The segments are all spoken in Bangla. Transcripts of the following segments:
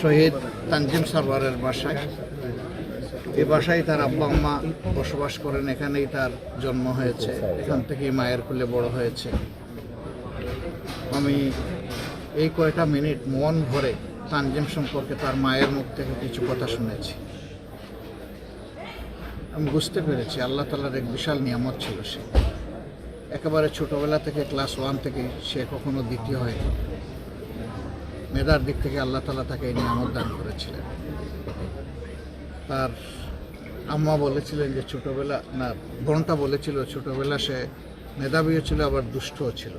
শহীদ তানজিম সারওয়ারের বাসায়। এই বাসায় তার আব্বা আম্মা বসবাস করেন, এখানেই তার জন্ম হয়েছে। এখান থেকেই মায়ের কোলে বড় হয়েছে। আমি এই কয়টা মিনিট মন ভরে তানজিম সম্পর্কে তার মায়ের মুখ থেকে কিছু কথা শুনেছি। আমি বুঝতে পেরেছি, আল্লাহ তালার এক বিশাল নিয়ামত ছিল সে। একেবারে ছোটোবেলা থেকে, ক্লাস ওয়ান থেকে সে কখনো দ্বিতীয় হয়নি। মেধার দিক থেকে আল্লাহ তালা তাকে এই নিয়ামত দান করেছিলেন। তার আম্মা বলেছিলেন যে ছোটোবেলা, না, বোনটা বলেছিল, ছোটোবেলা সে মেধাবীও ছিল, আবার দুষ্টও ছিল।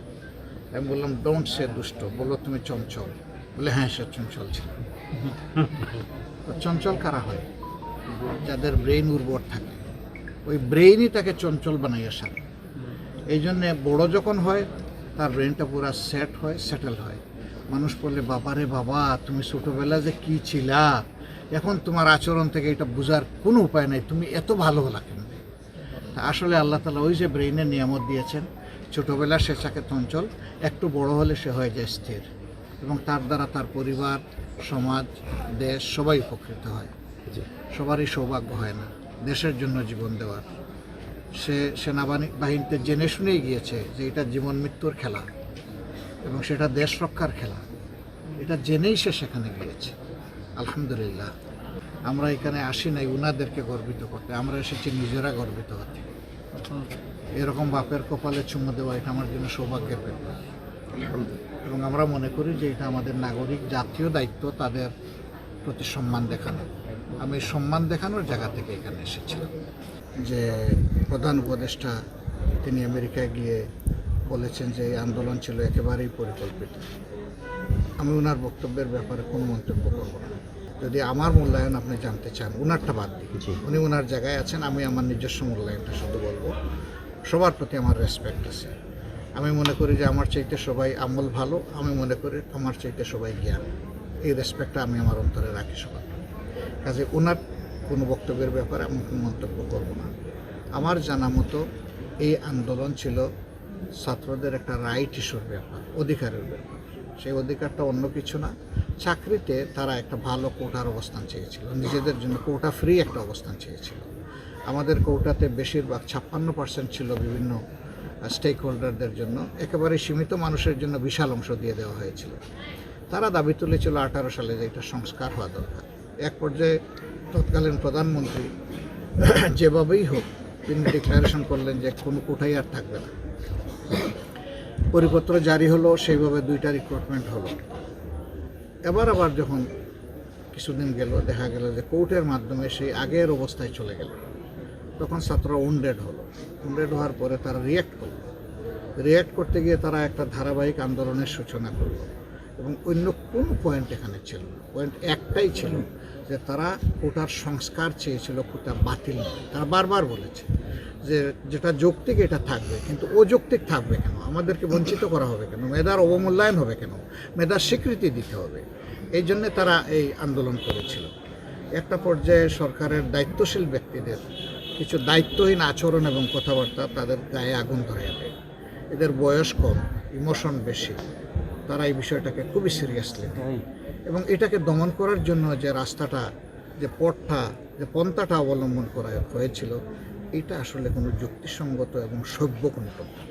আমি বললাম ডোন্ট সে দুষ্ট বলল তুমি চঞ্চল। বলে হ্যাঁ সে চঞ্চল ছিল। চঞ্চল কারা হয়? যাদের ব্রেইন উর্বর থাকে। ওই ব্রেইনই তাকে চঞ্চল বানাইয়া সারে এই জন্যে বড় যখন হয়, তার ব্রেনটা পুরো সেট হয়, সেটেল হয়। মানুষ বললে বাবারে বাবা তুমি ছোটোবেলা যে কী ছিলা? এখন তোমার আচরণ থেকে এটা বোঝার কোনো উপায় নাই। তুমি এত ভালো হলা কেন আসলে আল্লাহ তালা ওই যে ব্রেইনের নিয়ামত দিয়েছেন ছোটোবেলা সে চাকে চঞ্চল একটু বড় হলে সে হয়ে যায় স্থির। এবং তার দ্বারা তার পরিবার সমাজ দেশ সবাই উপকৃত হয়। সবারই সৌভাগ্য হয় না। দেশের জন্য জীবন দেওয়ার। সে সেনাবাহিনী বাহিনীতে জেনে শুনেই গিয়েছে যে এটা জীবন মৃত্যুর খেলা এবং সেটা দেশ রক্ষার খেলা। এটা জেনেই সে সেখানে গিয়েছে। আলহামদুলিল্লাহ। আমরা এখানে আসি নাই, উনাদেরকে গর্বিত করতে। আমরা এসেছি নিজেরা গর্বিত হতে। এরকম বাপের কপালে চুমো দেওয়া, এটা আমার জন্য সৌভাগ্যের ব্যাপার। এবং আমরা মনে করি যে এটা আমাদের নাগরিক জাতীয় দায়িত্ব, তাদের প্রতি সম্মান দেখানো। আমি সম্মান দেখানোর জায়গা থেকে এখানে এসেছিলাম। যে প্রধান উপদেষ্টা, তিনি আমেরিকায় গিয়ে বলেছেন যে এই আন্দোলন ছিল একেবারেই পরিকল্পিত। আমি ওনার বক্তব্যের ব্যাপারে কোনো মন্তব্য করব না। যদি আমার মূল্যায়ন আপনি জানতে চান ওনারটা বাদ দিন। উনি ওনার জায়গায় আছেন আমি আমার নিজস্ব মূল্যায়নটা শুধু বলব। সবার প্রতি আমার রেসপেক্ট আছে। আমি মনে করি যে আমার চাইতে সবাই আমল ভালো আমি মনে করি আমার চাইতে সবাই জ্ঞান। এই রেসপেক্টটা আমি আমার অন্তরে রাখি সবার। কাজে ওনার কোনো বক্তব্যের ব্যাপারে আমি কোনো মন্তব্য করব না। আমার জানা মতো এই আন্দোলন ছিল ছাত্রদের একটা রাইট ইস্যুর ব্যাপার, অধিকারের ব্যাপার। সেই অধিকারটা অন্য কিছু না। চাকরিতে তারা একটা ভালো কোটার অবস্থান চেয়েছিল। নিজেদের জন্য কোটা ফ্রি একটা অবস্থান চেয়েছিল। আমাদের কোটাতে বেশিরভাগ ছাপ্পান্ন পার্সেন্ট ছিল বিভিন্ন স্টেক হোল্ডারদের জন্য। একেবারে সীমিত মানুষের জন্য বিশাল অংশ দিয়ে দেওয়া হয়েছিল। তারা দাবি তুলেছিল আঠারো সালে যে এটা সংস্কার হওয়া দরকার। এক পর্যায়ে তৎকালীন প্রধানমন্ত্রী যেভাবেই হোক তিনি ডিক্লারেশন করলেন যে কোনো কোটাই আর থাকবে না। পরিপত্র জারি হলো, সেইভাবে দুইটা রিক্রুটমেন্ট হলো। এবার আবার যখন কিছুদিন গেল, দেখা গেল যে কোর্টের মাধ্যমে সেই আগের অবস্থায় চলে গেল। তখন ছাত্ররা উন্ডেড হলো। উন্ডেড হওয়ার পরে তারা রিয়্যাক্ট করল। রিয়্যাক্ট করতে গিয়ে তারা একটা ধারাবাহিক আন্দোলনের সূচনা করল এবং অন্য কোনো পয়েন্ট এখানে ছিল পয়েন্ট একটাই ছিল যে তারা কোটার সংস্কার চেয়েছিল, কোটা বাতিল তারা বারবার বলেছে। যে যেটা যৌক্তিক এটা থাকবে কিন্তু অযৌক্তিক থাকবে কেন? আমাদেরকে বঞ্চিত করা হবে কেন? মেধার অবমূল্যায়ন হবে কেন? মেধার স্বীকৃতি দিতে হবে। এই জন্যে তারা এই আন্দোলন করেছিল। একটা পর্যায়ে সরকারের দায়িত্বশীল ব্যক্তিদের কিছু দায়িত্বহীন আচরণ এবং কথাবার্তা তাদের গায়ে আগুন ধরে দেয়। এদের বয়স কম ইমোশন বেশি। তারা এই বিষয়টাকে খুবই সিরিয়াসলি এবং এটাকে দমন করার জন্য যে রাস্তাটা যে পথটা যে পন্থাটা অবলম্বন করা হয়েছিল এটা আসলে কোনো যুক্তিসঙ্গত এবং সভ্য কোনো না।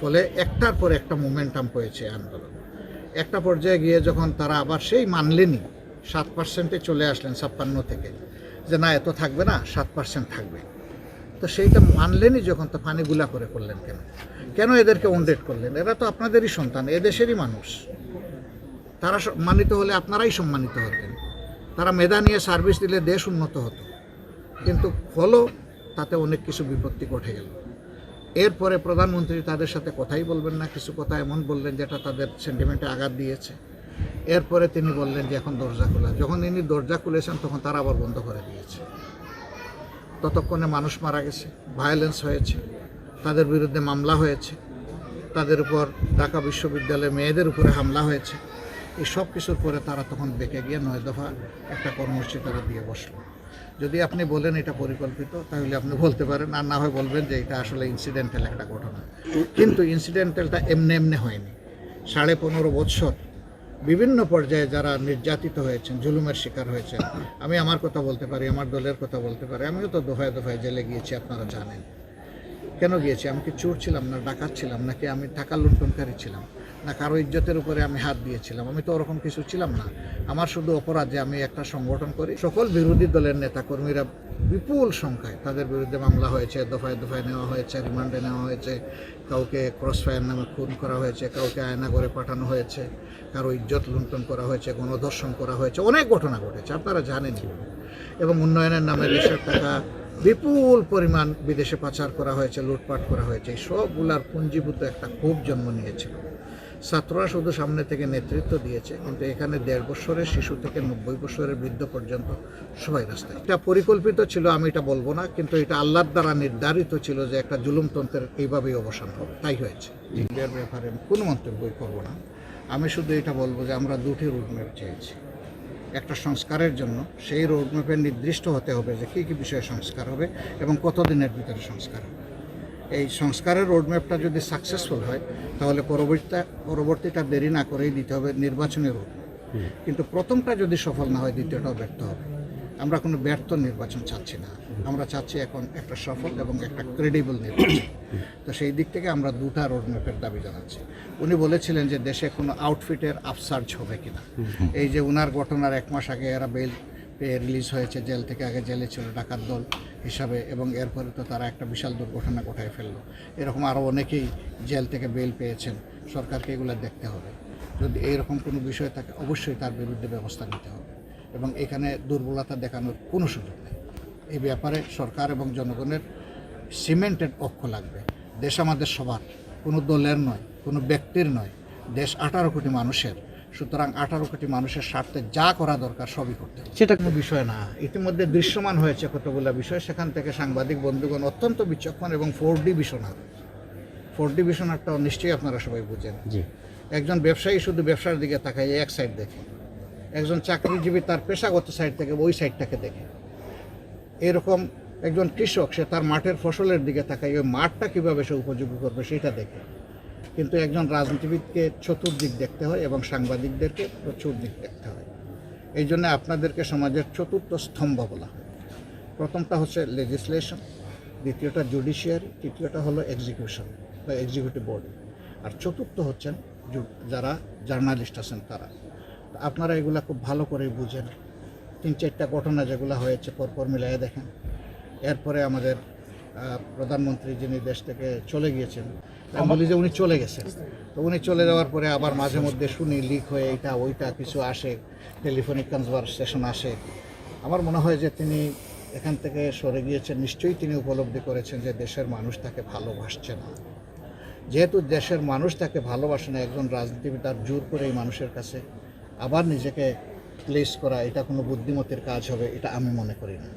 ফলে একটার পর একটা মোমেন্টাম পেয়েছে আন্দোলন। একটা পর্যায়ে গিয়ে যখন তারা আবার সেই মানলেনি সাত পার্সেন্টে চলে আসলেন ছাপ্পান্ন থেকে, যে না এত থাকবে না, সাত পার্সেন্ট থাকবে। তো সেইটা মানলেনই যখন, তো পানি গুলা করে করলেন কেন? কেন এদেরকে অনডেট করলেন? এরা তো আপনাদেরই সন্তান, এদেশেরই মানুষ। তারা সম্মানিত হলে আপনারাই সম্মানিত হতেন। তারা মেধা নিয়ে সার্ভিস দিলে দেশ উন্নত হতো। কিন্তু ফলও তাতে অনেক কিছু বিপত্তি ঘটে গেল। এরপরে প্রধানমন্ত্রী তাদের সাথে কথাই বলবেন না, কিছু কথা এমন বললেন যেটা তাদের সেন্টিমেন্টে আঘাত দিয়েছে। এরপরে তিনি বললেন যে এখন দরজা খোলা। যখন ইনি দরজা খুলেছেন তখন তারা আবার বন্ধ করে দিয়েছে। ততক্ষণে মানুষ মারা গেছে ভায়োলেন্স হয়েছে, তাদের বিরুদ্ধে মামলা হয়েছে, তাদের উপর ঢাকা বিশ্ববিদ্যালয়ে মেয়েদের উপরে হামলা হয়েছে। এই সব কিছুর পরে তারা তখন বেঁকে গিয়ে নয় দফা একটা কর্মসূচি তারা দিয়ে বসল। যদি আপনি বলেন এটা পরিকল্পিত, তাহলে আপনি বলতে পারেন। আর না হয় বলবেন যে এটা আসলে ইনসিডেন্টাল একটা ঘটনা। কিন্তু ইনসিডেন্টালটা এমনি এমনি হয়নি। সাড়ে পনেরো বৎসর বিভিন্ন পর্যায়ে যারা নির্যাতিত হয়েছেন, জুলুমের শিকার হয়েছেন, আমি আমার কথা বলতে পারি, আমার দলের কথা বলতে পারি, আমিও তো দোহায় দফায় জেলে গিয়েছি, আপনারা জানেন। কেন গিয়েছি? আমি কি চোর ছিলাম না ডাকাত ছিলাম, নাকি আমি টাকা লুণ্ঠনকারী ছিলাম? না কারও ইজ্জতের উপরে আমি হাত দিয়েছিলাম। আমি তো ওরকম কিছু ছিলাম না। আমার শুধু অপরাধ যে আমি একটা সংগঠন করি। সকল বিরোধী দলের নেতাকর্মীরা বিপুল সংখ্যায় তাদের বিরুদ্ধে মামলা হয়েছে, দফায় দফায় নেওয়া হয়েছে, রিমান্ডে নেওয়া হয়েছে, কাউকে ক্রস ক্রসফায়ার নামে খুন করা হয়েছে, কাউকে আয়না করে পাঠানো হয়েছে, কারও ইজ্জত লুণ্ঠন করা হয়েছে, গণধর্ষণ করা হয়েছে, অনেক ঘটনা ঘটেছে, আপনারা জানেন এবং উন্নয়নের নামে দেশের টাকা বিপুল পরিমাণ বিদেশে পাচার করা হয়েছে, লুটপাট করা হয়েছে সবগুলার পুঞ্জীভূত একটা ক্ষোভ জন্ম নিয়েছিল। ছাত্ররা শুধু সামনে থেকে নেতৃত্ব দিয়েছে, কিন্তু এখানে দেড় বছরের শিশু থেকে নব্বই বছরের বৃদ্ধ পর্যন্ত সবাই রাস্তায় এটা পরিকল্পিত ছিল, আমি এটা বলব না, কিন্তু এটা আল্লাহর দ্বারা নির্ধারিত ছিল যে একটা জুলুমতন্ত্রের এইভাবেই অবসান হবে। তাই হয়েছে। ইন্ডিয়ার ব্যাপারে আমি কোনো মন্তব্যই করব না। আমি শুধু এটা বলব যে আমরা দুটি রুটম্যাপ চেয়েছি একটা সংস্কারের জন্য, সেই রোডম্যাপে নির্দিষ্ট হতে হবে যে কী কী বিষয়ে সংস্কার হবে এবং কতদিনের ভিতরে সংস্কার হবে। এই সংস্কারের রোডম্যাপটা যদি সাকসেসফুল হয়, তাহলে পরবর্তীটা পরবর্তীটা দেরি না করেই দিতে হবে নির্বাচনের রোডম্যাপ কিন্তু প্রথমটা যদি সফল না হয়, দ্বিতীয়টাও ব্যর্থ হবে। আমরা কোনো ব্যর্থ নির্বাচন চাচ্ছি না। আমরা চাচ্ছি এখন একটা সফল এবং একটা ক্রেডিবল নির্বাচন। তো সেই দিক থেকে আমরা দুটা রোডম্যাপের দাবি জানাচ্ছি। উনি বলেছিলেন যে দেশে কোনো আউটফিটের আপসার্জ হবে কিনা। এই যে উনার ঘটনার এক মাস আগে এরা বেল পেয়ে রিলিজ হয়েছে জেল থেকে আগে জেলে ছিল ডাকাত দল হিসাবে এবং এরপরে তো তারা একটা বিশাল দুর্ঘটনা ঘটায় ফেলল। এরকম আরও অনেকেই জেল থেকে বেল পেয়েছেন। সরকারকে এগুলো দেখতে হবে। যদি এইরকম কোনো বিষয় থাকে, অবশ্যই তার বিরুদ্ধে ব্যবস্থা নিতে হবে এবং এখানে দুর্বলতা দেখানোর কোনো সুযোগ নেই। এই ব্যাপারে সরকার এবং জনগণের সিমেন্টেড পক্ষ লাগবে। দেশ আমাদের সবার। কোনো দলের নয়, কোনো ব্যক্তির নয়। দেশ আঠারো কোটি মানুষের। সুতরাং আঠারো কোটি মানুষের স্বার্থে যা করা দরকার সবই করতে সেটা কোনো বিষয় না। ইতিমধ্যে দৃশ্যমান হয়েছে কতগুলো বিষয়। সেখান থেকে সাংবাদিক বন্ধুগণ অত্যন্ত বিচক্ষণ এবং ফোর ডি বিশনার ফোর ডি বিশনারটাও নিশ্চয়ই আপনারা সবাই বুঝেন। জি। একজন ব্যবসায়ী শুধু ব্যবসার দিকে তাকায় এক সাইড দেখে। একজন চাকরিজীবী তার পেশাগত সাইড থেকে ওই সাইডটাকে দেখে। এরকম একজন কৃষক সে তার মাঠের ফসলের দিকে তাকায় ওই মাঠটা কীভাবে সে উপযোগী করবে সেটা দেখে। কিন্তু একজন রাজনীতিবিদকে চতুর্দিক দেখতে হয় এবং সাংবাদিকদেরকে প্রচুর দিক দেখতে হয়। এই জন্য আপনাদেরকে সমাজের চতুর্থ স্তম্ভ বলা হয়। প্রথমটা হচ্ছে লেজিসলেশন দ্বিতীয়টা জুডিশিয়ারি তৃতীয়টা হলো এক্সিকিউশন বা এক্সিকিউটিভ বডি আর চতুর্থ হচ্ছেন যারা জার্নালিস্ট আছেন তারা। আপনারা এগুলা খুব ভালো করেই বুঝেন। তিন চারটা ঘটনা যেগুলো হয়েছে পরপর মিলিয়ে দেখেন। এরপরে আমাদের প্রধানমন্ত্রী যিনি দেশ থেকে চলে গিয়েছেন আমি বলি যে উনি চলে গেছেন। তো উনি চলে যাওয়ার পরে আবার মাঝে মধ্যে শুনি, লিক হয়ে এটা, ওইটা কিছু আসে, টেলিফোনিক কনভারসেশন আসে। আমার মনে হয় যে তিনি এখান থেকে সরে গিয়েছেন, নিশ্চয়ই তিনি উপলব্ধি করেছেন যে দেশের মানুষ তাকে ভালোবাসছে না। যেহেতু দেশের মানুষ তাকে ভালোবাসে না, একজন রাজনীতিবিদ তার জোর করে এই মানুষের কাছে আবার নিজেকে প্লেস করা, এটা কোনো বুদ্ধিমতের কাজ হবে, এটা আমি মনে করি না।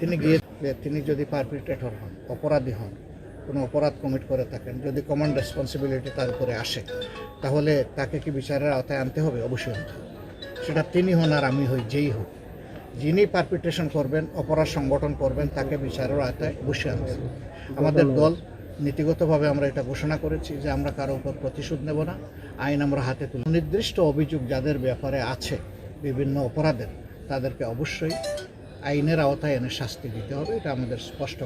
তিনি গিয়ে তিনি যদি পারপিটেটর হন, অপরাধী হন কোনো অপরাধ কমিট করে থাকেন যদি কমন রেসপন্সিবিলিটি তার উপরে আসে তাহলে তাকে কি বিচারের আওতায় আনতে হবে? অবশ্যই আনতে হবে। সেটা তিনি হন আর আমি হই যেই হোক। যিনি পারপিটেশন করবেন অপরাধ সংগঠন করবেন তাকে বিচারের আওতায় অবশ্যই আনতে হবে। আমাদের দল নীতিগতভাবে আমরা এটা ঘোষণা করেছি যে আমরা কারও উপর প্রতিশোধ নেব না আইন আমরা হাতে তুলে নির্দিষ্ট অভিযোগ যাদের ব্যাপারে আছে বিভিন্ন অপরাধের তাদেরকে অবশ্যই আইনের আওতায় এনে শাস্তি দিতে হবে এটা আমাদের স্পষ্ট